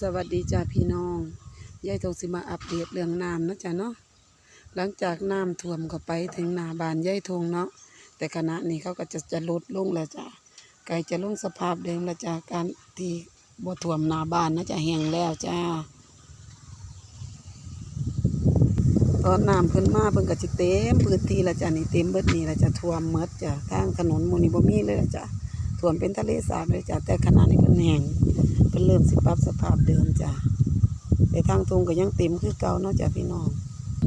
สวัสดีจ้าพี่น้องยายทงสิมาอัปเดตเรื่องน้ำนะจ๊ะเนาะหลังจากน้ำท่วมก็ไปถึงนาบานยายทงเนาะแต่ขณะนี้เขาก็จะจะลดลงแล้วจ้ะไก่จะลงสภาพเดิมแล้วจ้ะการที่บ่ท่วมนาบานนะจะแห้งแล้วจ้าตอนน้ำเพิ่นมาเพิ่นก็สิเต็มพื้นที่และจ้ะนี่เต็มเบิดนี่และจ้ะท่วมหมดจ้ะทางถนนมูนี้บ่มีเลยละจ้ะท่วมเป็นทะเลสาบเลยจ้ะแต่ขณะนี้เพิ่นแห้ง เพิ่นเริ่มสิปรับสภาพเดิมจ้ะแต่ทางทงก็ยังเต็มคือเก่าเนาะจ้ะพี่น้อง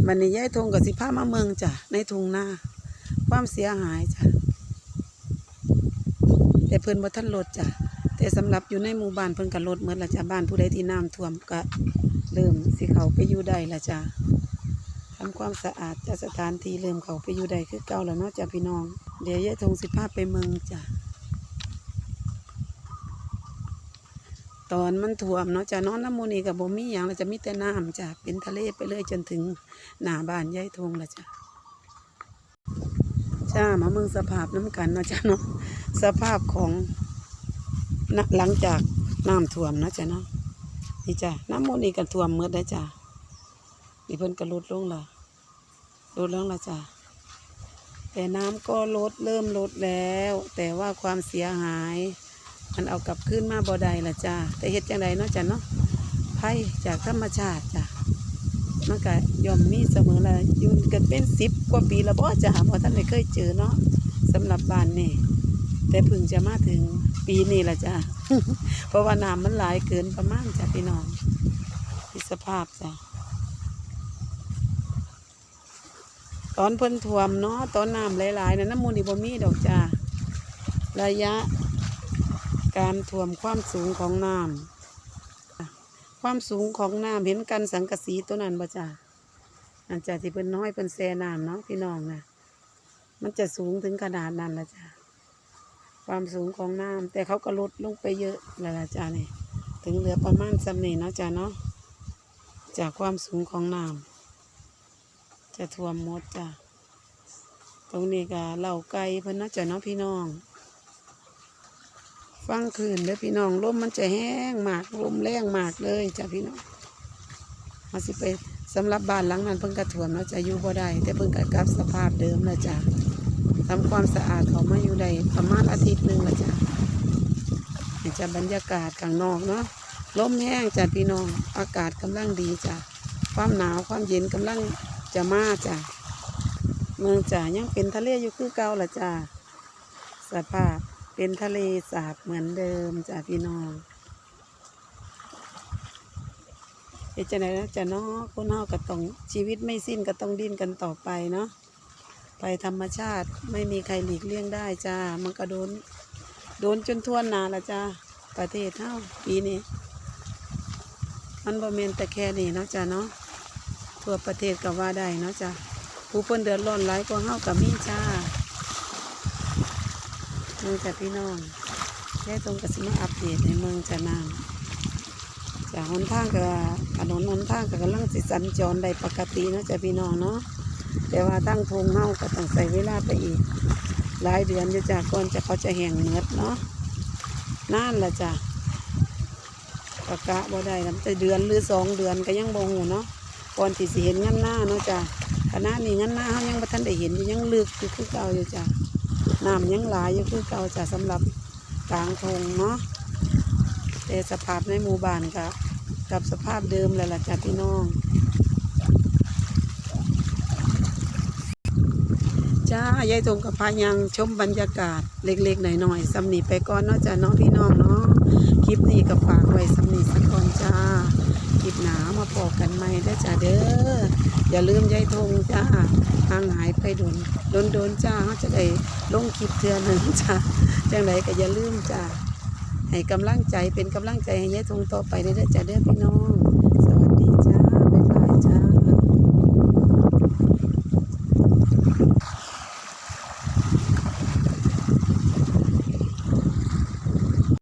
วันนี้ยายทงก็สิพามาเมืองจ้ะในทุ่งนาความเสียหายจ้ะแต่เพิ่นบ่ทันลดจ้ะแต่สำหรับอยู่ในหมู่บ้านเพิ่นก็ลดหมดละจ้ะบ้านผู้ใดที่น้ำท่วมก็เริ่มสิเขาไปอยู่ได้ละจ้ะทำความสะอาดจ้ะสถานที่เริ่มเขาไปอยู่ได้คือเก่าแล้วเนาะจ้ะพี่น้อง เดี๋ยวยายทงสิพาไปเมืองจ้ะ ตอนมันท่วมเนาะจะนอนน้ำมูนี่กับบ่มีอย่างเราจะมีแต่น้ำจ้ะเป็นทะเลไปเลยจนถึงหน้าบ้านยายทงละจ้ะจ้ามาเมืองสภาพน้ำกันเนาะจ้ะเนาะสภาพของหลังจากน้ำท่วมเนาะจ้ะเนาะนี่จ้ะน้ำมูนี่ก็ท่วมเมื่อได้จ้ะนี่เพิ่นก็ลดลงละลดลงละจ้ะแต่น้ำก็ลดเริ่มลดแล้ว แต่ว่าความเสียหาย มันเอากลับขึ้นมาบ่ได้ละจ้าแต่เฮ็ดจังใดเนาะจ้ะเนาะไผ่จากธรรมชาติจ้ะมันก็ยอมมีเสมอละยู่กันเป็นสิบกว่าปีแล้วบ่จ้ะบ่ท่านได้เคยเจอเนาะสำหรับบ้านนี่แต่พิ่งจะมาถึงปีนี้ละจ้ะเพราะว่าน้ำมันหลายเกินประมาณจ้ะพี่น้องที่สภาพจ้ะตอนเพิ่นท่วมเนาะตอนน้ำหลายๆนะน้ำมูลนี่บ่มีดอกจ้าระยะ การท่วมความสูงของน้ำความสูงของน้ำเห็นกันสังกะสีตัวนั้นบ่จ้าอันจะที่เป็นน้อยเป็นแซ่น้ำเนาะพี่น้องนะมันจะสูงถึงขนาดนั้นละจ้าความสูงของน้ำแต่เขาก็ลดลงไปเยอะแล้วละจ้านี่ถึงเหลือประมาณสำเนีเนาะจ้าเนาะจากความสูงของน้ำจะท่วมหมดจ้าตรงนี้ก็เหล่าไก่เพิ่นเนาะจ้าเนาะพี่น้อง ฟังคืนเด้อพี่น้องลมมันจะแห้งมากลมแรงมากเลยจ้ะพี่น้องมาสิไปสำหรับบ้านหลังนั้นเพิ่งกระถ่วมแล้วจะอยู่บ่ได้แต่เพิ่งกกลับสภาพเดิมแล้วจ้ะทำความสะอาดเขามาอยู่ได้ประมาณอาทิตย์หนึ่งแล้วจ้ะนี่จะบรรยากาศข้างนอกเนาะลมแห้งจ้ะพี่น้องอากาศกำลังดีจ้ะความหนาวความเย็นกำลังจะมาจ้ะเมืองจ้ะยังเป็นทะเลอยู่คือเก่าละจ้ะสภาพ เป็นทะเลสาบเหมือนเดิมจ้ะพี่น้องเอจะไหนจะเนาะคนเฮาก็ต้องชีวิตไม่สิ้นก็ต้องดิ้นกันต่อไปเนาะไปธรรมชาติไม่มีใครหลีกเลี่ยงได้จ้ามันก็โดนโดนจนท่วหนาละจ้าประเทศเฮาปีนี้มันบ่เมนแต่แค่นี้เนาะจ้าเนาะทั่วประเทศก็ว่าได้เนาะจ้าผู้เพิ่นเดือดร้อนหลายกว่าเฮากับมีจ้า เมืองจากพี่น้องได้ตรงกับสิมาอัปเดตในเมืองจะนามจากหนทางกับถนนหนทางกับกำลังสิสัญจรได้ปกติเนาะจากพี่น้องเนาะแต่ว่าตั้งทงเฮาก็ต้องใส่เวลาไปอีก หลายเดือนอยู่จากก่อนจะเขาจะแห้งเมือเนาะนานละจ้ะประกะบ่ได้ลำแต่เดือนหรือสองเดือนก็ยังบ่หูเนาะก่อนที่สิเห็นงั้นหน้าเนาะจ้ะขณะนี้งั้นหน้าเขายังบ่ทันได้เห็นอยู่ยังลึกอยู่คือเก่าอยู่จ้ะ น้ำยังหลายอยู่คือเก่าจะสำหรับกลางทงเนาะแต่สภาพในหมู่บ้านกับกับสภาพเดิมแล้วล่ะจ้ะพี่น้อง จ้ายายตรงกับพายังชมบรรยากาศเล็กๆหน่อยๆสำนีไปก่อนเนาะจ้ะน้องพี่น้องเนาะคลิปนี้ก็ฝากไว้สำนีสักก่อนจ้าคลิปหนา มาพอกันใหม่ด้อจ้าเด้ออย่าลืมยายทงจ้าห่างหายไปโดนโดนโดนๆจ้าเขาจะได้ลงคลิปเทือหนึ่งจ้าจังไรก็อย่าลืมจ้าให้กำลังใจเป็นกำลังใจให้ยายทงต่อไปเด้อจ้าเด้อพี่น้อง